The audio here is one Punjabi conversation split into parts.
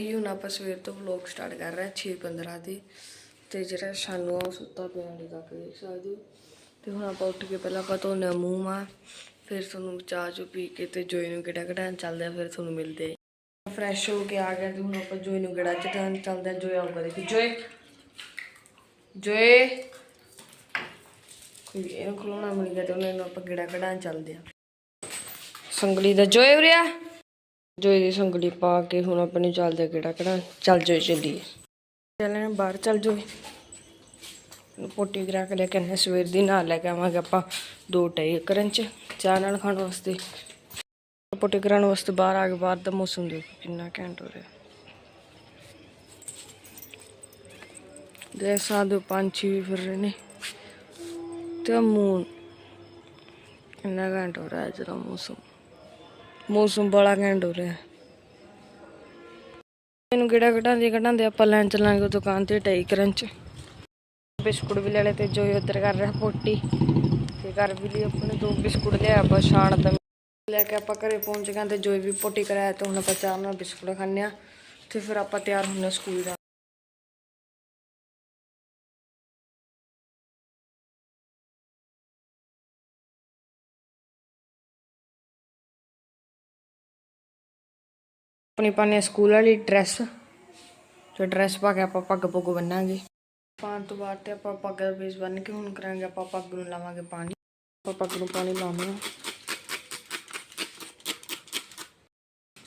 ਇਹ ਹੁਣ ਆਪਾਂ ਸਵੇਰ ਤੋਂ ਵਲੌਗ ਸਟਾਰਟ ਕਰ ਰਹੇ ਹਾਂ 6:15 ਦੀ। ਤੇ ਜਿਹੜਾ ਸਾਨੂੰ ਆ ਉਹ ਸੁੱਤਾ ਪਿਆ ਹਾਲੇ ਤੱਕ ਦੇਖ ਸਕਦੇ ਹੋ। ਤੇ ਹੁਣ ਆਪਾਂ ਉੱਠ ਕੇ ਪਹਿਲਾਂ ਆਪਾਂ ਧੋਨੇ ਮੂੰਹ ਮਾ, ਫਿਰ ਤੁਹਾਨੂੰ ਚਾਹ ਚੁ ਪੀ ਕੇ ਤੇ ਜੋਈ ਨੂੰ ਕਿਹੜਾ ਕਿਹੜਾ ਚੱਲਦੇ ਆ, ਫਿਰ ਤੁਹਾਨੂੰ ਮਿਲਦੇ ਆ। ਫਰੈਸ਼ ਹੋ ਕੇ ਆ ਗਿਆ ਤੇ ਹੁਣ ਆਪਾਂ ਜੋਈ ਨੂੰ ਕਿਹੜਾ ਚਟਾਨ ਚੱਲਦਾ ਜੋਈ ਆਊਗਾ ਦੇਖੀ ਜੋਈ ਜੋਏ। ਕੋਈ ਇਹਨੂੰ ਖਲੋਣਾ ਮਿਲ ਗਿਆ ਤੇ ਉਹਨਾਂ ਨੂੰ ਆਪਾਂ ਕਿਹੜਾ ਕਢਾਣ ਚੱਲਦੇ ਆ। ਸੰਗਲੀ ਦਾ ਜੋਏ ਉਰਿਆ ਜੋਈ ਦੀ ਸੰਗਲੀ ਪਾ ਕੇ ਹੁਣ ਆਪਾਂ ਆਪਣੇ ਚੱਲਦੇ ਕਿਹੜਾ ਕਿਹੜਾ ਚੱਲ ਜੋਈ ਚੱਲੀਏ। ਚੱਲਣੇ ਬਾਹਰ ਚੱਲ ਜੋਈ ਪੋਟੀ ਕਰਾ ਕੇ ਲੈ ਕੇ ਆਨੇ ਸਵੇਰ ਦੀ ਨਾਲ ਲੈ ਕੇ ਆਵਾਂਗੇ ਆਪਾਂ ਦੋ ਟਾਈ ਕਰਨ ਚ, ਚਾਹ ਨਾਲ ਖਾਣ ਵਾਸਤੇ। ਪੋਟੀ ਕਰਾਉਣ ਵਾਸਤੇ ਬਾਹਰ ਆ ਕੇ ਬਾਹਰ ਦਾ ਮੌਸਮ ਦੇਖੋ ਕਿੰਨਾ ਘੈਂਟ ਹੋ ਰਿਹਾ। ਦੇਖ ਸਾਧੂ ਹੋ ਪੰਛੀ ਵੀ ਫਿਰ ਰਹੇ ਨੇ। ਤੇ ਮੂਨ ਕਿੰਨਾ ਘੈਂਟ ਹੋ ਰਿਹਾ ਅੱਜ ਦਾ ਮੌਸਮ। ਮੌਸਮ ਬੜਾ ਘੈਂਟ ਹੋ ਰਿਹਾ। ਮੈਨੂੰ ਇਹਨੂੰ ਕਿਹੜਾ ਘਟਾਉਂਦੇ ਘਟਾਉਂਦੇ ਆਪਾਂ ਲੈਣ ਚੱਲਾਂਗੇ ਦੁਕਾਨ ਤੇ ਟਾਈ ਕਰੰਚ ਬਿਸਕੁਟ ਵੀ ਲੈ ਲਏ ਤੇ ਜੋ ਉੱਧਰ ਕਰ ਰਿਹਾ ਪੋਟੀ। ਤੇ ਕਰ ਵੀ ਲਈ ਆਪਣੇ ਦੋ ਬਿਸਕੁਟ ਲਿਆ, ਆਪਾਂ ਸ਼ਾਨ ਦਾ ਲੈ ਕੇ ਆਪਾਂ ਘਰੇ ਪਹੁੰਚ ਗਏ ਤੇ ਜੋਈ ਵੀ ਪੋਟੀ ਕਰਾਇਆ ਤੇ ਹੁਣ ਆਪਾਂ ਚਾਹ ਨਾਲ ਬਿਸਕੁਟ ਖਾਂਦੇ ਆ ਤੇ ਫਿਰ ਆਪਾਂ ਤਿਆਰ ਹੁੰਦੇ ਹਾਂ ਸਕੂਲ ਦਾ। ਆਪਣੀ ਪਾਣੇ ਸਕੂਲ ਵਾਲੀ ਡਰੈਸ ਤੇ ਡਰੈਸ ਪਾ ਕੇ ਆਪਾਂ ਪੱਗ ਪੁੱਗ ਬੰਨਾਂਗੇ। ਪਾਣ ਤੋਂ ਬਾਅਦ ਤੇ ਆਪਾਂ ਪੱਗ ਦਾ ਬੇਸ ਬੰਨ ਕੇ ਹੁਣ ਕਰਾਂਗੇ ਆਪਾਂ ਪੱਗ ਨੂੰ ਲਾਵਾਂਗੇ ਪਾਣੀ। ਆਪਾਂ ਪੱਗ ਨੂੰ ਪਾਣੀ ਲਾਉਣਾ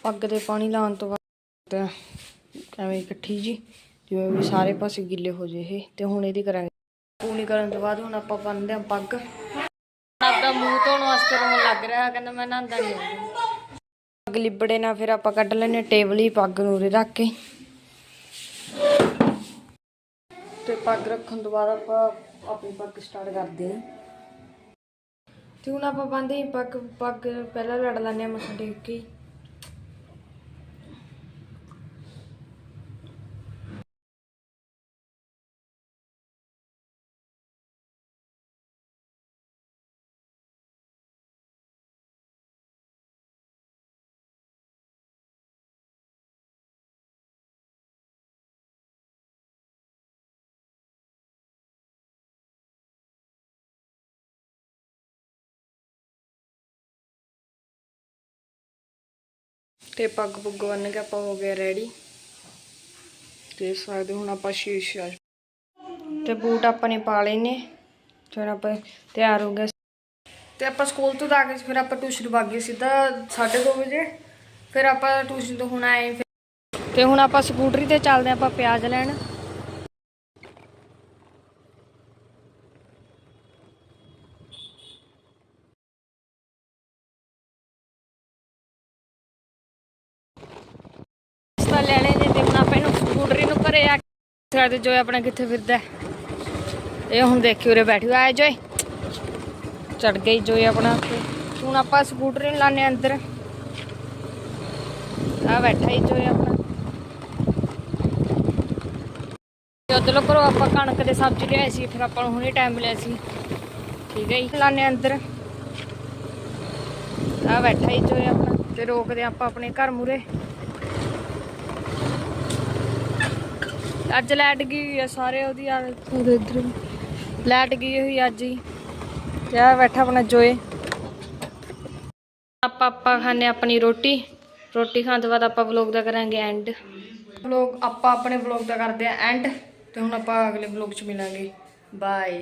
ਪੱਗ ਦੇ ਪਾਣੀ ਲਾਉਣ ਤੋਂ ਬਾਅਦ ਐਵੇਂ ਇਕੱਠੀ ਜੀ, ਜਿਵੇਂ ਵੀ ਸਾਰੇ ਪਾਸੇ ਗਿੱਲੇ ਹੋ ਜੇ ਇਹ, ਤੇ ਹੁਣ ਇਹਦੀ ਕਰਾਂਗੇ। ਪੂਣੀ ਕਰਨ ਤੋਂ ਬਾਅਦ ਹੁਣ ਆਪਾਂ ਬੰਨਦੇ ਆਂ ਪੱਗ। ਆਪਦਾ ਮੂੰਹ ਧੋਣ ਵਾਸਤੇ ਰੋਣ ਲੱਗ ਰਿਹਾ, ਕਹਿੰਦਾ ਮੈਂ ਨਹਾਉਂਦਾ ਨਹੀਂ ਪੱਗ ਲਿਬੜੇ ਨਾ ਫਿਰ ਆਪਾਂ ਕੱਢ ਲੈਨੇ ਟੇਬਲ ਹੀ ਪੱਗ ਨੂੰ ਉਰੇ ਰੱਖ ਕੇ। ਤੇ ਪੱਗ ਰੱਖਣ ਤੋਂ ਬਾਅਦ ਆਪਾਂ ਆਪਣੀ ਪੱਗ ਸਟਾਰਟ ਕਰਦੇ ਹਾਂ। ਤੇ ਹੁਣ ਆਪਾਂ ਬੰਦੇ ਪੱਗ ਪੱਗ ਪਹਿਲਾਂ ਲੜ ਲੈਨੇ ਆ ਮੱਥਾ ਟੇਕ ਕੇ। ਤੇ ਪੱਗ ਪੁੱਗ ਬੰਨ ਕੇ ਆਪਾਂ ਹੋ ਗਏ ਰੈਡੀ ਤੇ ਸਕਦੇ ਹੁਣ ਆਪਾਂ ਸ਼ੀਸ਼ਾ ਤੇ ਬੂਟ ਆਪਾਂ ਨੇ ਪਾ ਲਏ ਨੇ। ਫਿਰ ਆਪਾਂ ਤਿਆਰ ਹੋ ਗਏ। ਤੇ ਆਪਾਂ ਸਕੂਲ ਤੋਂ ਆ ਕੇ ਫਿਰ ਆਪਾਂ ਟਿਊਸ਼ਨ ਵਗ ਗਏ ਸਿੱਧਾ 2:30 ਵਜੇ। ਫਿਰ ਆਪਾਂ ਟਿਊਸ਼ਨ ਤੋਂ ਹੁਣ ਆਏ। ਫਿਰ ਤੇ ਹੁਣ ਆਪਾਂ ਸਕੂਟਰੀ ਤੇ ਚੱਲਦੇ ਆਪਾਂ ਪਿਆਜ਼ ਲੈਣ। ਰਸਤਾ ਲੈਣੇ ਨੇ ਤੇ ਹੁਣ ਆਪਾਂ ਇਹਨੂੰ ਸਕੂਟਰੀ ਨੂੰ ਘਰੇ ਆ ਕੇ ਸਾਡੇ ਜੋਏ ਆਪਣਾ ਕਿੱਥੇ ਫਿਰਦਾ ਇਹ ਹੁਣ ਦੇਖੀ ਉਰੇ ਬੈਠੀ ਹੋਇਆ ਜੋਏ। ਚੜ ਗਈ ਜੋਏ ਆਪਣਾ ਹੁਣ ਆਪਾਂ ਸਕੂਟਰੀ ਨੂੰ ਲਾਣੇ ਅੰਦਰ। ਆ ਬੈਠਾ ਹੀ ਜੋਏ ਆਪਣਾ। ਜਦੋਂ ਕਰੋ ਆਪਾਂ ਕਣਕ ਦੇ ਸਬਜ਼ੀ ਲਿਆਏ ਸੀ, ਫਿਰ ਆਪਾਂ ਨੂੰ ਹੁਣੇ ਟਾਈਮ ਮਿਲਿਆ ਸੀ। ਠੀਕ ਹੈ ਜੀ। ਲਾਣੇ ਅੰਦਰ। ਆ ਬੈਠਾ ਹੀ ਜੋਏ ਆਪਣਾ। ਤੇ ਰੋਕਦੇ ਆਪਾਂ ਆਪਣੇ ਘਰ ਮੂਰੇ ਅੱਜ ਲੈਟ ਗਈ ਹੋਈ ਆ ਸਾਰੇ ਉਹਦੀ ਆ ਉਹਦੇ ਇਧਰ ਲਾਈਟ ਗਈ ਹੋਈ ਅੱਜ ਹੀ। ਤੇ ਆ ਬੈਠਾ ਆਪਣਾ ਜੋਏ। ਆਪਾਂ ਆਪਾਂ ਖਾਣੇ ਆਪਣੀ ਰੋਟੀ। ਰੋਟੀ ਖਾਣ ਤੋਂ ਬਾਅਦ ਆਪਾਂ ਵਲੌਗ ਦਾ ਕਰਾਂਗੇ ਐਂਡ ਵਲੌਗ ਆਪਾਂ ਆਪਣੇ ਵਲੌਗ ਦਾ ਕਰਦੇ ਆ ਐਂਡ ਤੇ ਹੁਣ ਆਪਾਂ ਅਗਲੇ ਵਲੌਗ 'ਚ ਮਿਲਾਂਗੇ। ਬਾਏ